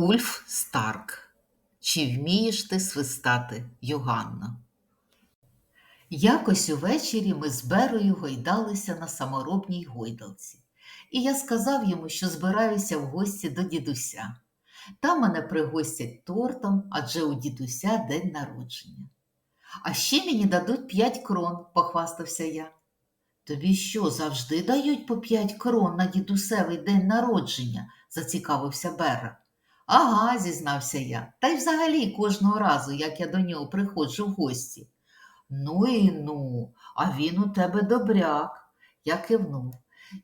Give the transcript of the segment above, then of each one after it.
Ульф Старк. Чи вмієш ти свистати, Йоганна? Якось увечері ми з Берою гойдалися на саморобній гойдалці, і я сказав йому, що збираюся в гості до дідуся. Там мене пригостять тортом, адже у дідуся день народження. А ще мені дадуть п'ять крон, похвастався я. Тобі що, завжди дають по п'ять крон на дідусевий день народження? зацікавився Бера. Ага, зізнався я, та й взагалі кожного разу, як я до нього приходжу в гості. Ну і ну, а він у тебе добряк. Я кивнув.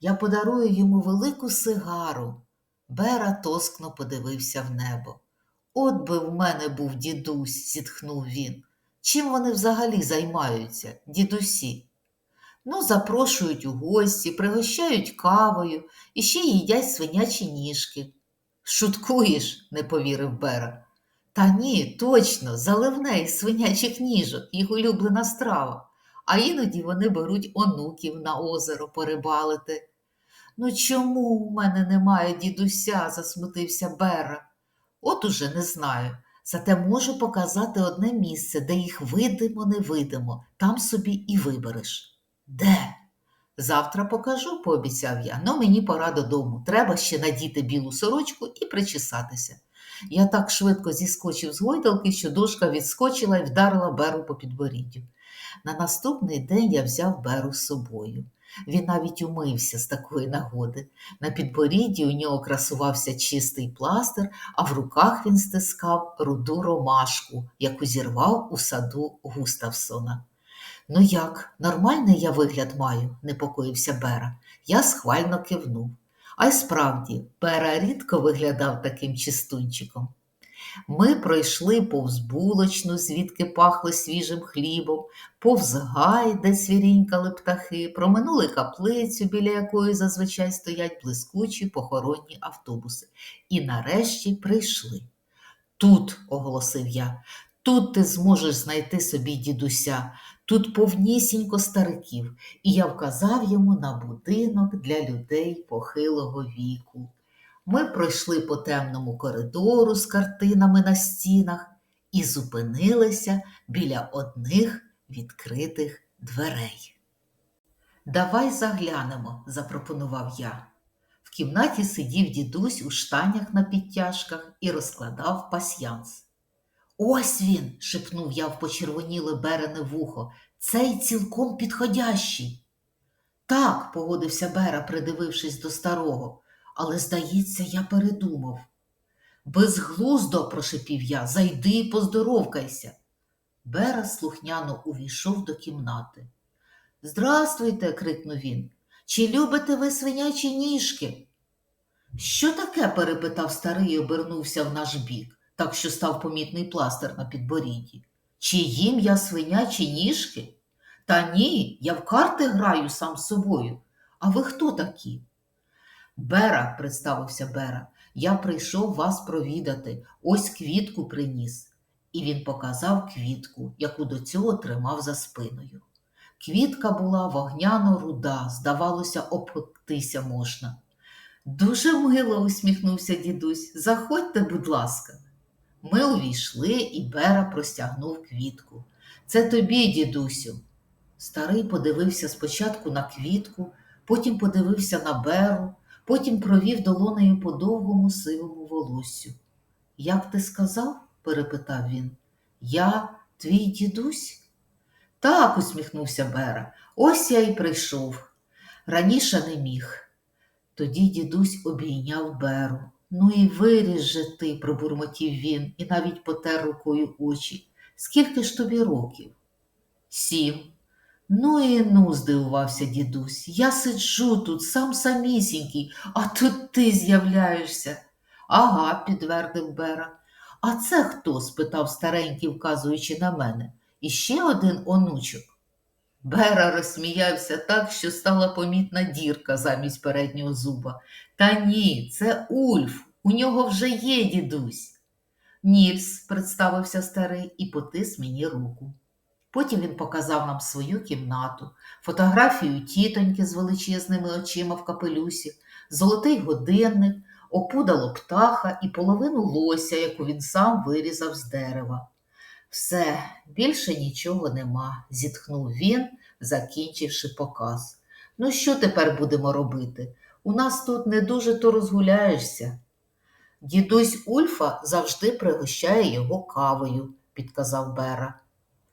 Я подарую йому велику сигару. Бера тоскно подивився в небо. От би в мене був дідусь, зітхнув він. Чим вони взагалі займаються, дідусі? Ну, запрошують у гості, пригощають кавою і ще їдять свинячі ніжки. Шуткуєш, не повірив Бера. Та ні, точно, заливне із свинячих ніжок, їх улюблена страва. А іноді вони беруть онуків на озеро порибалити. Ну чому у мене немає дідуся? засмутився Бера. От уже не знаю. Зате можу показати одне місце, де їх видимо, не видимо, там собі і вибереш. Де? Завтра покажу, пообіцяв я, но мені пора додому. Треба ще надіти білу сорочку і причесатися. Я так швидко зіскочив з гойдалки, що дошка відскочила і вдарила Беру по підборіддю. На наступний день я взяв Беру з собою. Він навіть умився з такої нагоди. На підборідді у нього красувався чистий пластир, а в руках він стискав руду ромашку, яку зірвав у саду Густавсона. Ну як, нормальний я вигляд маю, непокоївся Бера. Я схвально кивнув. А й справді, Бера рідко виглядав таким чистунчиком. Ми пройшли повз булочну, звідки пахло свіжим хлібом, повз гай, де свірінькали птахи, проминули каплицю, біля якої зазвичай стоять блискучі похоронні автобуси, і нарешті прийшли. Тут, оголосив я, тут ти зможеш знайти собі дідуся, тут повнісінько стариків, і я вказав йому на будинок для людей похилого віку. Ми пройшли по темному коридору з картинами на стінах і зупинилися біля одних відкритих дверей. Давай заглянемо, запропонував я. В кімнаті сидів дідусь у штанях на підтяжках і розкладав пасьянс. Ось він, шепнув я в почервоніле берене вухо, цей цілком підходящий. Так, погодився Бера, придивившись до старого, але, здається, я передумав. Безглуздо, прошепів я, зайди і поздоровкайся. Бера слухняно увійшов до кімнати. Здрастуйте, крикнув він. Чи любите ви свинячі ніжки? Що таке? перепитав старий і обернувся в наш бік, так що став помітний пластир на підборідді. Чи їм я свинячі ніжки? Та ні, я в карти граю сам з собою. А ви хто такі? Бера, представився Бера, я прийшов вас провідати, ось квітку приніс. І він показав квітку, яку до цього тримав за спиною. Квітка була вогняно руда, здавалося, обпектися можна. Дуже мило, усміхнувся дідусь. Заходьте, будь ласка. Ми увійшли, і Бера простягнув квітку. Це тобі, дідусю. Старий подивився спочатку на квітку, потім подивився на беру, потім провів долонею по довгому сивому волоссю. Як ти сказав? перепитав він. Я твій дідусь? Так, усміхнувся Бера. Ось я й прийшов. Раніше не міг. Тоді дідусь обійняв Беру. Ну і виріс же ти, пробурмотів він і навіть потер рукою очі. Скільки ж тобі років? Сім. Ну і ну, здивувався дідусь. Я сиджу тут, сам самісінький, а тут ти з'являєшся. Ага, підтвердив Бера. А це хто? спитав старенький, вказуючи на мене. І ще один онучок. Бера розсміявся так, що стала помітна дірка замість переднього зуба. Та ні, це Ульф, у нього вже є дідусь. Нільс, представився старий і потис мені руку. Потім він показав нам свою кімнату, фотографію тітоньки з величезними очима в капелюсі, золотий годинник, опудало птаха і половину лося, яку він сам вирізав з дерева. Все, більше нічого нема, зітхнув він, закінчивши показ. Ну, що тепер будемо робити? У нас тут не дуже то розгуляєшся. Дідусь Ульфа завжди пригощає його кавою, підказав Бера.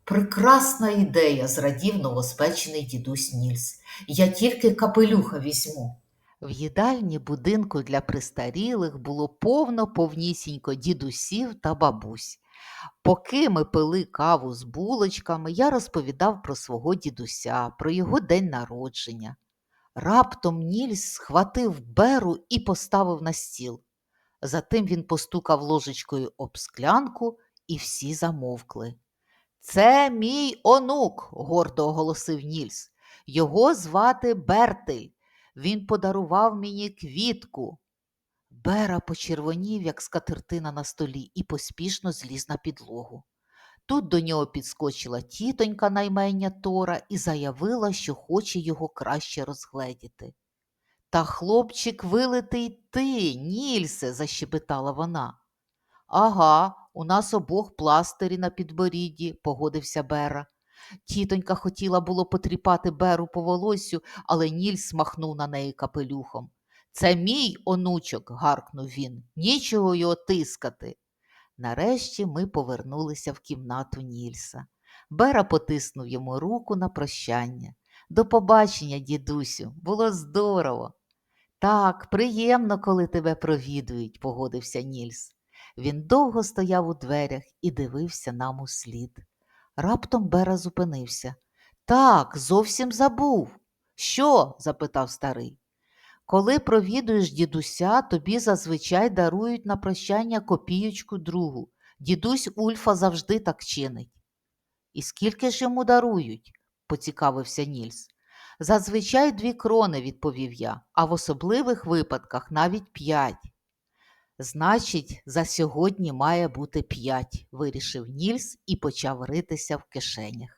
Прекрасна ідея, зрадів новоспечений дідусь Нільс. Я тільки капелюха візьму. В їдальні будинку для престарілих було повно повнісінько дідусів та бабусь. Поки ми пили каву з булочками, я розповідав про свого дідуся, про його день народження. Раптом Нільс схватив беру і поставив на стіл. Затим він постукав ложечкою об склянку, і всі замовкли. Це мій онук, гордо оголосив Нільс. Його звати Бертель. Він подарував мені квітку. Бера почервонів, як скатертина на столі, і поспішно зліз на підлогу. Тут до нього підскочила тітонька наймення Тора і заявила, що хоче його краще розгледіти. Та хлопчик вилитий ти, Нільсе, защебетала вона. Ага, у нас обох пластирі на підборідді, погодився Бера. Тітонька хотіла було потріпати Беру по волосю, але Нільс махнув на неї капелюхом. Це мій онучок, гаркнув він, нічого його тискати. Нарешті ми повернулися в кімнату Нільса. Бера потиснув йому руку на прощання. До побачення, дідусю, було здорово. Так, приємно, коли тебе провідують, погодився Нільс. Він довго стояв у дверях і дивився нам у слід. Раптом Бера зупинився. Так, зовсім забув. Що? запитав старий. Коли провідуєш дідуся, тобі зазвичай дарують на прощання копієчку другу. Дідусь Ульфа завжди так чинить. І скільки ж йому дарують? поцікавився Нільс. Зазвичай дві крони, відповів я, а в особливих випадках навіть п'ять. Значить, за сьогодні має бути п'ять, вирішив Нільс і почав ритися в кишенях.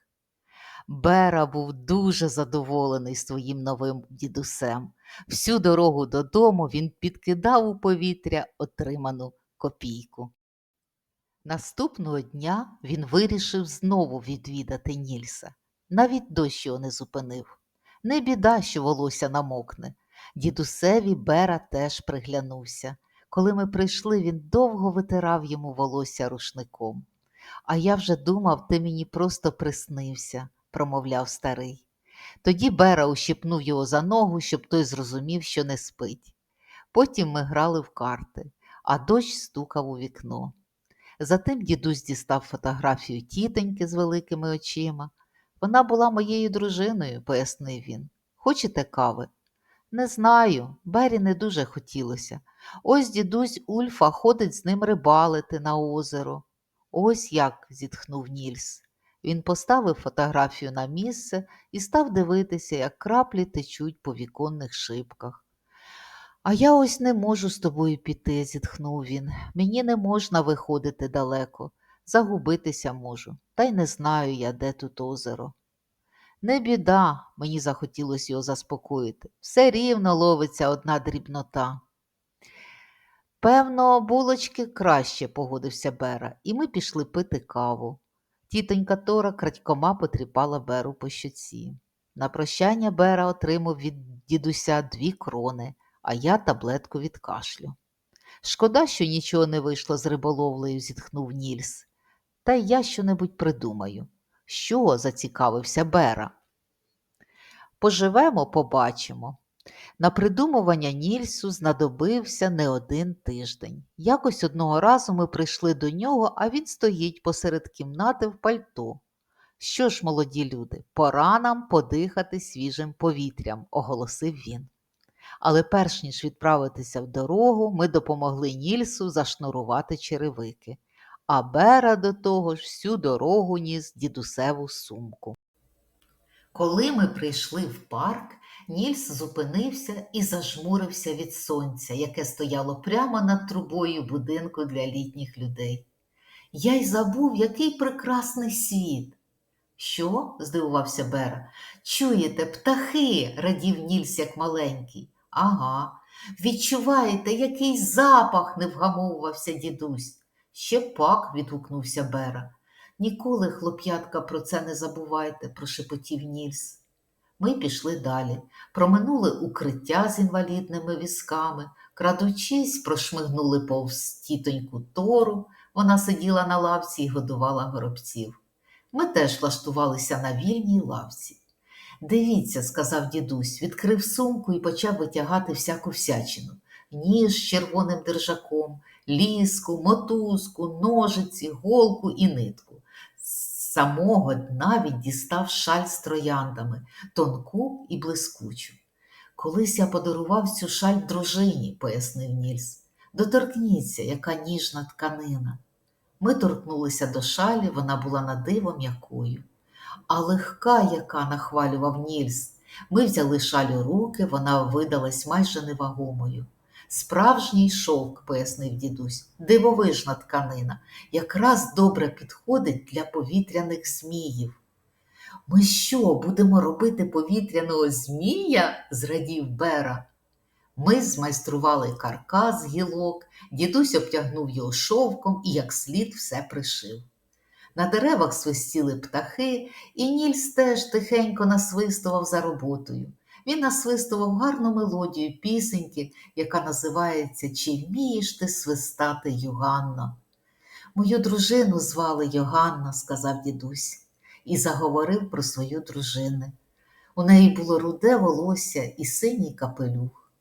Бера був дуже задоволений своїм новим дідусем. Всю дорогу додому він підкидав у повітря отриману копійку. Наступного дня він вирішив знову відвідати Нільса. Навіть дощ його не зупинив. Не біда, що волосся намокне. Дідусеві Бера теж приглянувся. Коли ми прийшли, він довго витирав йому волосся рушником. А я вже думав, ти мені просто приснився, промовляв старий. Тоді Бера ущипнув його за ногу, щоб той зрозумів, що не спить. Потім ми грали в карти, а дощ стукав у вікно. Затим дідусь дістав фотографію тітоньки з великими очима. Вона була моєю дружиною, пояснив він. Хочете кави? Не знаю, Бері не дуже хотілося. Ось дідусь Ульфа ходить з ним рибалити на озеро. Ось як, зітхнув Нільс. Він поставив фотографію на місце і став дивитися, як краплі течуть по віконних шибках. А я ось не можу з тобою піти, зітхнув він. Мені не можна виходити далеко, загубитися можу, та й не знаю я, де тут озеро. Не біда, мені захотілося його заспокоїти. Все рівно ловиться одна дрібнота. Певно, булочки краще, погодився Бера, і ми пішли пити каву. Тітонька Тора крадькома потріпала Беру по щоці. На прощання Бера отримав від дідуся дві крони, а я таблетку від кашлю. Шкода, що нічого не вийшло з риболовлею, зітхнув Нільс. Та й я щонебудь придумаю. Що? зацікавився Бера. Поживемо, побачимо. На придумування Нільсу знадобився не один тиждень. Якось одного разу ми прийшли до нього, а він стоїть посеред кімнати в пальто. Що ж, молоді люди, пора нам подихати свіжим повітрям, оголосив він. Але перш ніж відправитися в дорогу, ми допомогли Нільсу зашнурувати черевики, а Бера до того ж всю дорогу ніс дідусеву сумку. Коли ми прийшли в парк, Нільс зупинився і зажмурився від сонця, яке стояло прямо над трубою будинку для літніх людей. Я й забув, який прекрасний світ. Що? здивувався Бера. Чуєте, птахи, радів Нільс як маленький. Ага, Відчуваєте, який запах не вгамовувався дідусь. Ще пак, відгукнувся Бера. Ніколи, хлоп'ятка, про це не забувайте, прошепотів Нільс. Ми пішли далі, проминули укриття з інвалідними візками, крадучись, прошмигнули повз тітоньку Тору. Вона сиділа на лавці і годувала горобців. Ми теж влаштувалися на вільній лавці. Дивіться, сказав дідусь, відкрив сумку і почав витягати всяку всячину. Ніж з червоним держаком, ліску, мотузку, ножиці, голку і нитку. Самого дна він дістав шаль з трояндами, тонку і блискучу. Колись я подарував цю шаль дружині, пояснив Нільс. Доторкніться, яка ніжна тканина. Ми торкнулися до шалі, вона була на диво м'якою. А легка, яка нахвалював Нільс. Ми взяли шаль у руки, вона видалась майже невагомою. Справжній шовк, пояснив дідусь, дивовижна тканина, якраз добре підходить для повітряних зміїв. Ми що, будемо робити повітряного змія? зрадів Бера. Ми змайстрували каркас гілок, дідусь обтягнув його шовком і як слід все пришив. На деревах свистіли птахи, і Нільс теж тихенько насвистував за роботою. Він насвистував гарну мелодію пісеньки, яка називається Чи вмієш ти свистати, Йоганно? Мою дружину звали Йоганна, сказав дідусь, і заговорив про свою дружину. У неї було руде волосся і синій капелюх.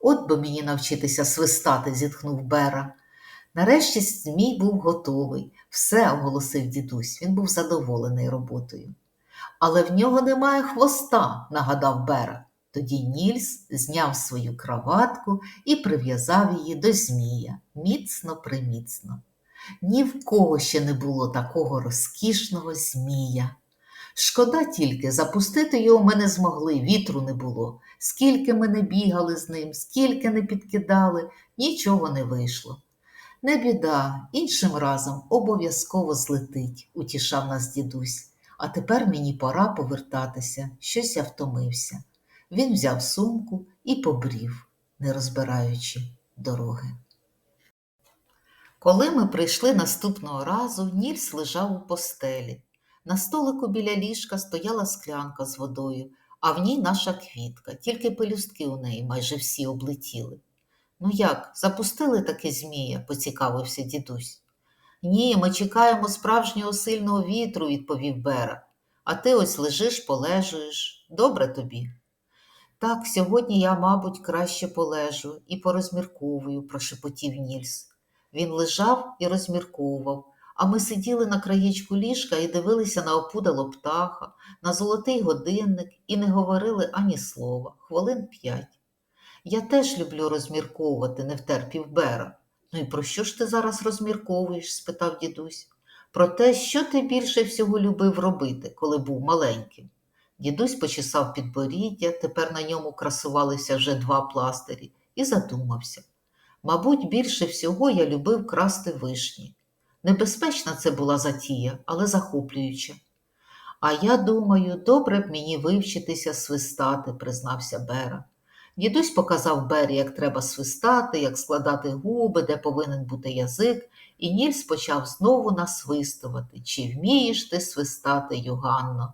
От би мені навчитися свистати, зітхнув Бера. Нарешті змій був готовий, все оголосив дідусь, він був задоволений роботою. Але в нього немає хвоста, нагадав Бера. Тоді Нільс зняв свою краватку і прив'язав її до змія міцно приміцно. Ні в кого ще не було такого розкішного змія. Шкода тільки, запустити його ми не змогли, вітру не було. Скільки ми не бігали з ним, скільки не підкидали, нічого не вийшло. Не біда, іншим разом обов'язково злетить, утішав нас дідусь. А тепер мені пора повертатися, щось я втомився. Він взяв сумку і побрів, не розбираючи дороги. Коли ми прийшли наступного разу, Нільс лежав у постелі. На столику біля ліжка стояла склянка з водою, а в ній наша квітка, тільки пелюстки у неї майже всі облетіли. Ну як, запустили таки змія? поцікавився дідусь. Ні, ми чекаємо справжнього сильного вітру, відповів Бера. А ти ось лежиш, полежуєш. Добре тобі. Так, сьогодні я, мабуть, краще полежу і порозмірковую, прошепотів Нільс. Він лежав і розмірковував, а ми сиділи на краєчку ліжка і дивилися на опудало птаха, на золотий годинник і не говорили ані слова, хвилин п'ять. Я теж люблю розмірковувати, не втерпів Бера. Ну і про що ж ти зараз розмірковуєш? спитав дідусь. Про те, що ти більше всього любив робити, коли був маленьким. Дідусь почесав підборіддя, тепер на ньому красувалися вже два пластирі, і задумався. Мабуть, більше всього я любив красти вишні. Небезпечна це була затія, але захоплююча. А я думаю, добре б мені вивчитися свистати, признався Бера. Дідусь показав Бері, як треба свистати, як складати губи, де повинен бути язик, і Нільс почав знову насвистувати. Чи вмієш ти свистати, Юганно?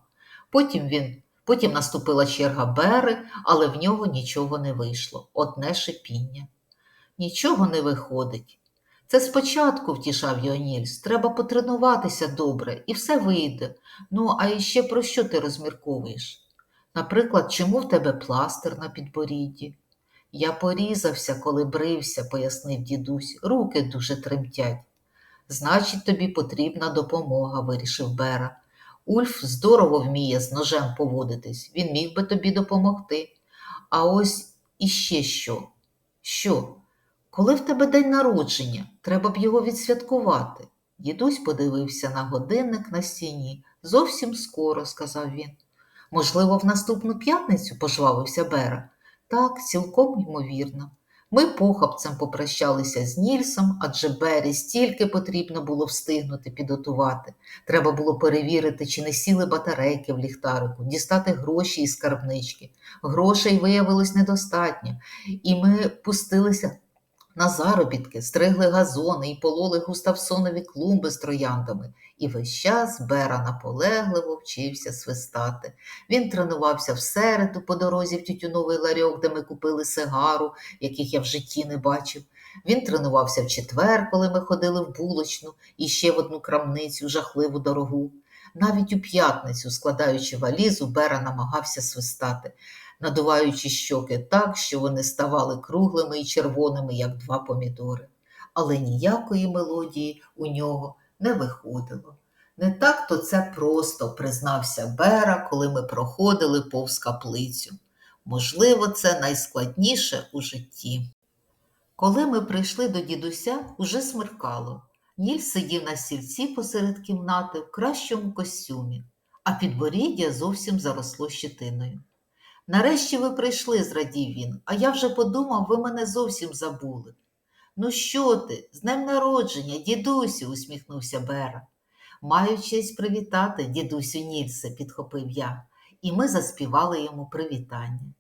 Потім він, потім наступила черга Бери, але в нього нічого не вийшло, одне шипіння. Нічого не виходить. Це спочатку втішав його Нільс. Треба потренуватися добре, і все вийде. Ну, а іще про що ти розмірковуєш? Наприклад, чому в тебе пластир на підборідді? Я порізався, коли брився, пояснив дідусь, руки дуже тремтять. Значить, тобі потрібна допомога, вирішив Бера. Ульф здорово вміє з ножем поводитись, він міг би тобі допомогти. А ось іще що? Що? Коли в тебе день народження, треба б його відсвяткувати. Дідусь подивився на годинник на стіні. Зовсім скоро, сказав він. Можливо, в наступну п'ятницю, пожвавився Бера. Так, цілком ймовірно. Ми похапцем попрощалися з Нільсом, адже Бері стільки потрібно було встигнути підготувати. Треба було перевірити, чи не сіли батарейки в ліхтарику, дістати гроші із скарбнички. Грошей виявилось недостатньо, і ми пустилися на заробітки, стригли газони і пололи густавсонові клумби з трояндами. І весь час Бера наполегливо вчився свистати. Він тренувався в середу по дорозі в тютюновий ларьок, де ми купили сигару, яких я в житті не бачив. Він тренувався в четвер, коли ми ходили в булочну і ще в одну крамницю, жахливу дорогу. Навіть у п'ятницю, складаючи валізу, Бера намагався свистати, надуваючи щоки так, що вони ставали круглими і червоними, як два помідори. Але ніякої мелодії у нього не виходило. Не так то це просто, признався Бера, коли ми проходили повз каплицю. Можливо, це найскладніше у житті. Коли ми прийшли до дідуся, уже смеркало. Ніль сидів на стільці посеред кімнати в кращому костюмі, а підборіддя зовсім заросло щетиною. Нарешті ви прийшли, зрадів він, а я вже подумав, ви мене зовсім забули. Ну, що ти, з днем народження, дідусю, усміхнувся Бера. Маю честь привітати, дідусю Нільсе, підхопив я, і ми заспівали йому привітання.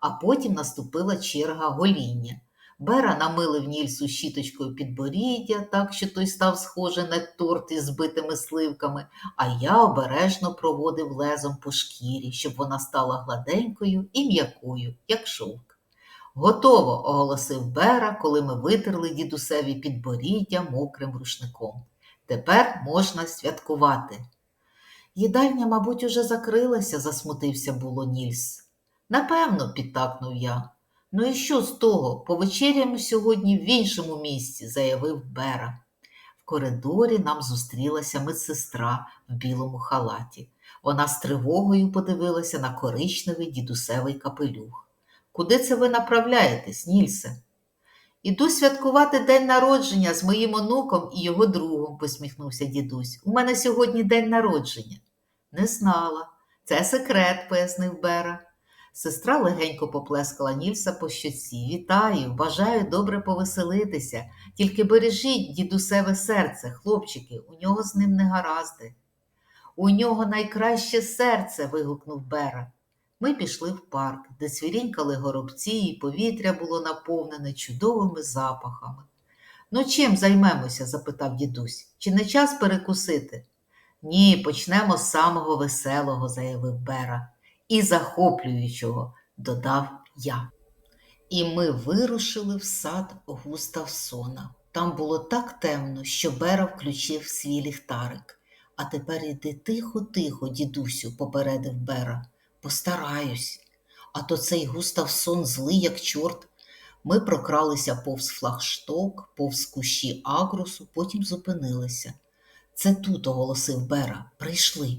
А потім наступила черга гоління. Бера намилив Нільсу щіточкою підборіддя, так що той став схожий на торт із збитими сливками, а я обережно проводив лезом по шкірі, щоб вона стала гладенькою і м'якою, як шовк. Готово, оголосив Бера, коли ми витерли дідусеві підборіддя мокрим рушником. Тепер можна святкувати. Їдальня, мабуть, уже закрилася, засмутився було Нільс. Напевно, підтакнув я. Ну і що з того? Повечеряємо сьогодні в іншому місці, заявив Бера. В коридорі нам зустрілася медсестра в білому халаті. Вона з тривогою подивилася на коричневий дідусевий капелюх. Куди це ви направляєтесь, Нільсе? Іду святкувати день народження з моїм онуком і його другом, посміхнувся дідусь. У мене сьогодні день народження. Не знала. Це секрет, пояснив Бера. Сестра легенько поплескала Нільса по щоці. Вітаю, бажаю добре повеселитися. Тільки бережіть дідусеве серце, хлопчики, у нього з ним не гаразди. У нього найкраще серце. вигукнув Бера. Ми пішли в парк, де свірінькали горобці, і повітря було наповнене чудовими запахами. Ну, чим займемося? запитав дідусь. Чи не час перекусити? Ні, почнемо з самого веселого, заявив Бера, і захоплюючого, додав я. І ми вирушили в сад Густавсона. Там було так темно, що Бера включив свій ліхтарик. А тепер іди тихо-тихо, дідусю, попередив Бера. Постараюсь. А то цей Густавсон злий, як чорт. Ми прокралися повз флагшток, повз кущі агрусу, потім зупинилися. Це тут, оголосив Бера, прийшли.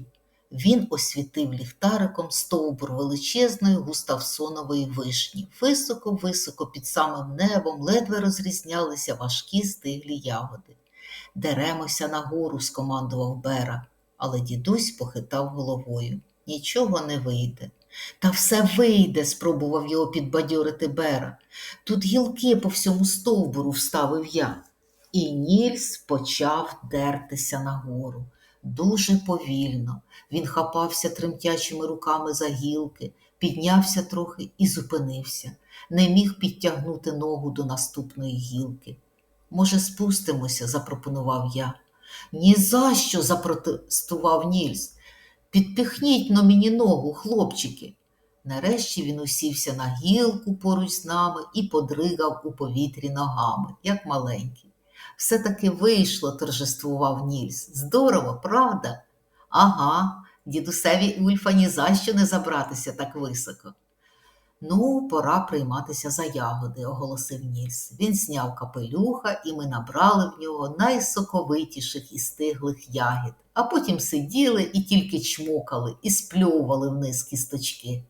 Він освітив ліхтариком стовбур величезної густавсонової вишні. Високо-високо під самим небом ледве розрізнялися важкі стиглі ягоди. Деремося нагору, скомандував Бера, але дідусь похитав головою. Нічого не вийде. Та все вийде, спробував його підбадьорити Бера. Тут гілки по всьому стовбуру вставив я. І Нільс почав дертися нагору. Дуже повільно. Він хапався тремтячими руками за гілки, піднявся трохи і зупинився, не міг підтягнути ногу до наступної гілки. Може, спустимося, запропонував я. «Ні за що!» – запротестував Нільс. Підпихніть но мені ногу, хлопчики. Нарешті він усівся на гілку поруч з нами і подригав у повітрі ногами, як маленький. Все таки вийшло, торжествував Нільс. Здорово, правда? Ага, дідусеві Ульфа ні за що не забратися так високо. Ну, пора прийматися за ягоди, оголосив Нільс. Він зняв капелюха, і ми набрали в нього найсоковитіших і стиглих ягід, а потім сиділи і тільки чмокали і спльовували вниз кісточки.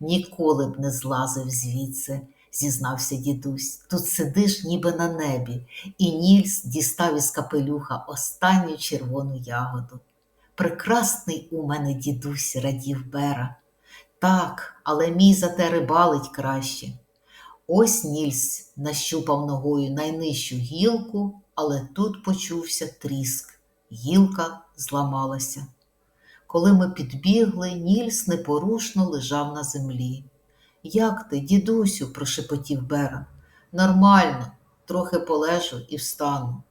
Ніколи б не злазив звідси, зізнався дідусь. Тут сидиш ніби на небі, і Нільс дістав із капелюха останню червону ягоду. Прекрасний у мене дідусь, радів Бера. Так, але мій зате рибалить краще. Ось Нільс нащупав ногою найнижчу гілку, але тут почувся тріск. Гілка зламалася. Коли ми підбігли, Нільс непорушно лежав на землі. Як ти, дідусю? прошепотів Бера. Нормально, трохи полежу і встану.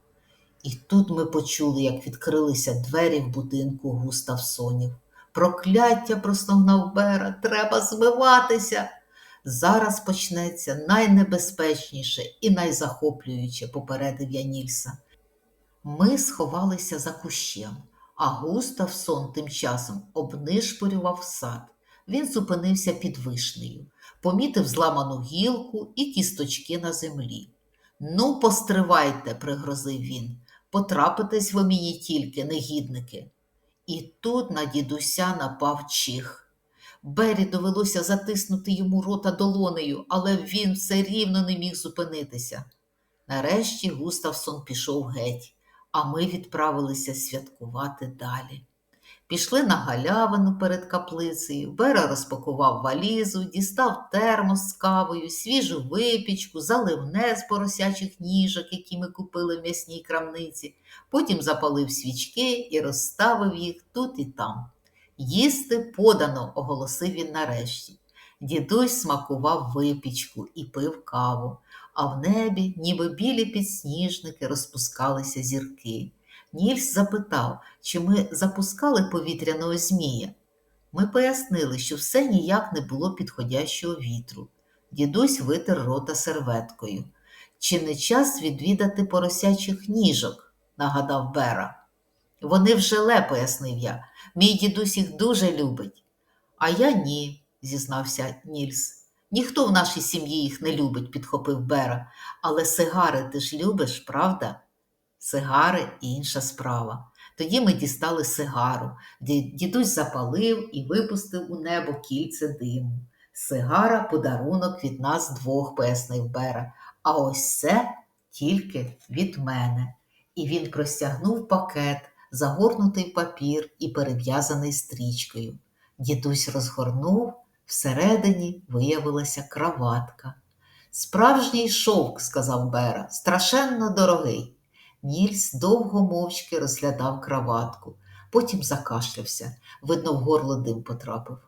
І тут ми почули, як відкрилися двері в будинку Густавсонів. Прокляття простогнав Бера, треба змиватися. Зараз почнеться найнебезпечніше і найзахоплююче, попередив я Нільса. Ми сховалися за кущем, а Густавсон тим часом обнишпорював сад. Він зупинився під вишнею, помітив зламану гілку і кісточки на землі. Ну, постривайте, пригрозив він. Потрапитесь ви мені тільки, негідники. І тут на дідуся напав чих. Бері довелося затиснути йому рота долонею, але він все рівно не міг зупинитися. Нарешті Густавсон пішов геть, а ми відправилися святкувати далі. Пішли на галявину перед каплицею, Бера розпакував валізу, дістав термос з кавою, свіжу випічку, заливне з поросячих ніжок, які ми купили в м'ясній крамниці, потім запалив свічки і розставив їх тут і там. Їсти подано, оголосив він нарешті. Дідусь смакував випічку і пив каву, а в небі, ніби білі підсніжники, розпускалися зірки. Нільс запитав, чи ми запускали повітряного змія. Ми пояснили, що все ніяк не було підходящого вітру. Дідусь витер рота серветкою. Чи не час відвідати поросячих ніжок? нагадав Бера. Вони в желе, пояснив я. Мій дідусь їх дуже любить. А я ні, зізнався Нільс. Ніхто в нашій сім'ї їх не любить, підхопив Бера. Але сигари ти ж любиш, правда? Сигари інша справа. Тоді ми дістали сигару. Дідусь запалив і випустив у небо кільце диму. Сигара подарунок від нас двох, пояснив Бера. А ось це тільки від мене. І він простягнув пакет, загорнутий папір і перев'язаний стрічкою. Дідусь розгорнув, всередині виявилася краватка. Справжній шовк, сказав Бера, страшенно дорогий. Нільс довго мовчки розглядав краватку, потім закашлявся, видно, в горло дим потрапив.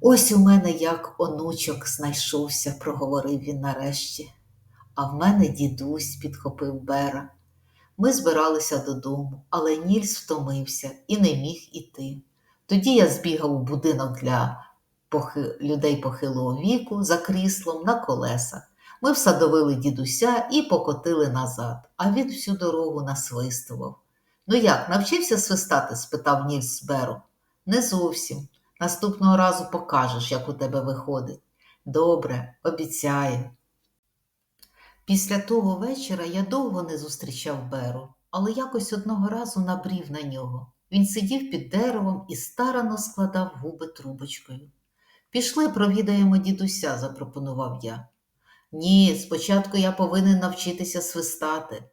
Ось у мене як онучок знайшовся, проговорив він нарешті. А в мене дідусь, підхопив Бера. Ми збиралися додому, але Нільс втомився і не міг іти. Тоді я збігав у будинок для людей похилого віку за кріслом на колесах. Ми всадовили дідуся і покотили назад, а він всю дорогу насвистував. Ну як, навчився свистати? спитав Нільс Беру. Не зовсім. Наступного разу покажеш, як у тебе виходить. Добре, обіцяю. Після того вечора я довго не зустрічав Беру, але якось одного разу набрів на нього. Він сидів під деревом і старано складав губи трубочкою. Пішли, провідаємо дідуся, запропонував я. Ні, спочатку я повинен навчитися свистати.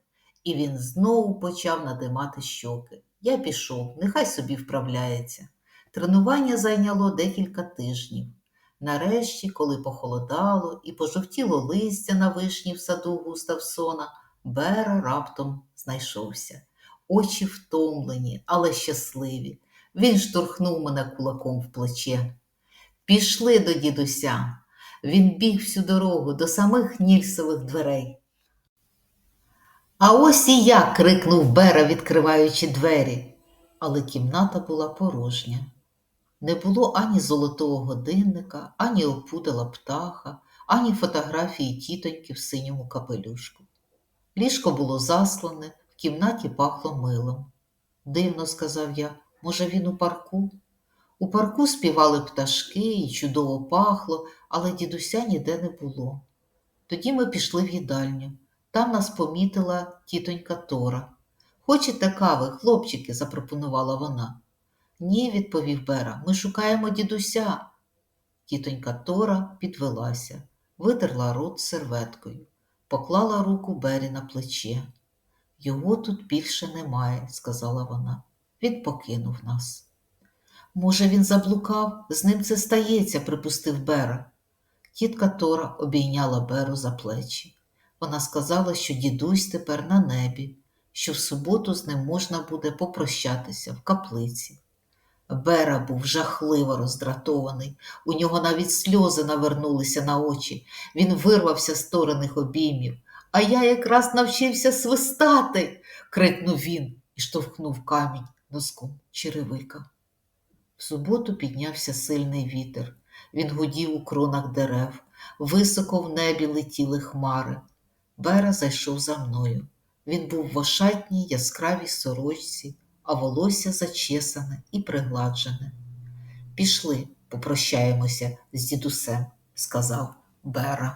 І він знову почав надимати щоки. Я пішов, нехай собі вправляється. Тренування зайняло декілька тижнів. Нарешті, коли похолодало і пожовтіло листя на вишні в саду Густавсона, Бера раптом знайшовся. Очі втомлені, але щасливі. Він штурхнув мене кулаком в плече. Пішли до дідуся. Він біг всю дорогу до самих Нільсових дверей. А ось і я. крикнув Бера, відкриваючи двері, але кімната була порожня. Не було ані золотого годинника, ані опудала птаха, ані фотографії тітоньки в синьому капелюшку. Ліжко було заслане, в кімнаті пахло милом. Дивно, сказав я, може, він у парку? У парку співали пташки і чудово пахло, але дідуся ніде не було. Тоді ми пішли в їдальню. Там нас помітила тітонька Тора. Хочете кави, хлопчики, запропонувала вона. Ні, відповів Бера, ми шукаємо дідуся. Тітонька Тора підвелася, витерла рот серветкою, поклала руку Бері на плече. Його тут більше немає, сказала вона. Він покинув нас. Може, він заблукав, з ним це стається, припустив Бера. Тітка Тора обійняла Беру за плечі. Вона сказала, що дідусь тепер на небі, що в суботу з ним можна буде попрощатися в каплиці. Бера був жахливо роздратований, у нього навіть сльози навернулися на очі. Він вирвався з торених обіймів. А я якраз навчився свистати, крикнув він і штовхнув камінь носком черевика. В суботу піднявся сильний вітер. Він гудів у кронах дерев, високо в небі летіли хмари. Бера зайшов за мною. Він був в ошатній яскравій сорочці, а волосся зачесане і пригладжене. Пішли, попрощаємося з дідусем, сказав Бера.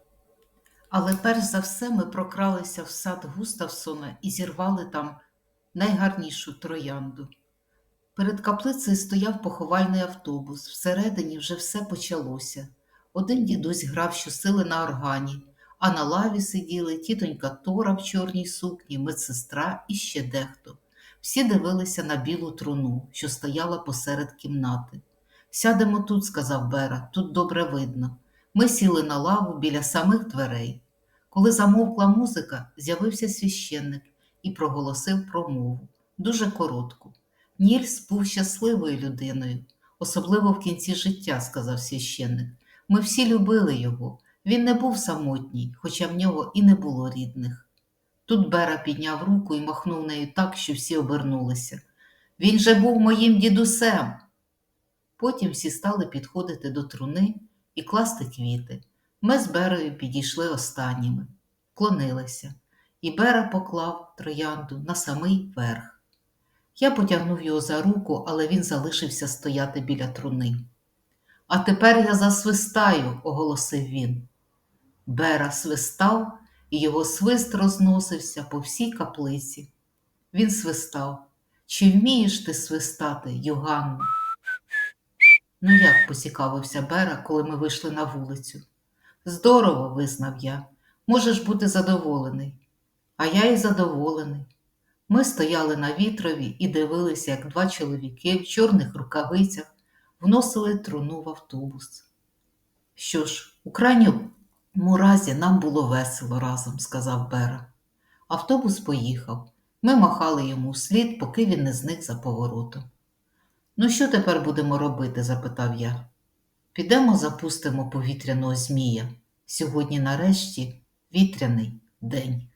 Але перш за все ми прокралися в сад Густавсона і зірвали там найгарнішу троянду. Перед каплицею стояв поховальний автобус. Всередині вже все почалося. Один дідусь грав щосили на органі, а на лаві сиділи тітонька Тора в чорній сукні, медсестра і ще дехто. Всі дивилися на білу труну, що стояла посеред кімнати. Сядемо тут, сказав Бера, тут добре видно. Ми сіли на лаву біля самих дверей. Коли замовкла музика, з'явився священник і проголосив промову, дуже коротку. Нільс був щасливою людиною, особливо в кінці життя, сказав священник. Ми всі любили його. Він не був самотній, хоча в нього і не було рідних. Тут Бера підняв руку і махнув нею так, що всі обернулися. Він же був моїм дідусем. Потім всі стали підходити до труни і класти квіти. Ми з Берою підійшли останніми, вклонилися, і Бера поклав троянду на самий верх. Я потягнув його за руку, але він залишився стояти біля труни. А тепер я засвистаю, оголосив він. Бера свистав, і його свист розносився по всій каплиці. Він свистав. Чи вмієш ти свистати, Йоганно? Ну як, поцікавився Бера, коли ми вийшли на вулицю. Здорово, визнав я. Можеш бути задоволений. А я й задоволений. Ми стояли на вітрові і дивилися, як два чоловіки в чорних рукавицях вносили труну в автобус. Що ж, у крайньому разі нам було весело разом, сказав Бера. Автобус поїхав. Ми махали йому вслід, поки він не зник за поворотом. Ну, що тепер будемо робити? запитав я. Підемо запустимо повітряного змія. Сьогодні, нарешті, вітряний день.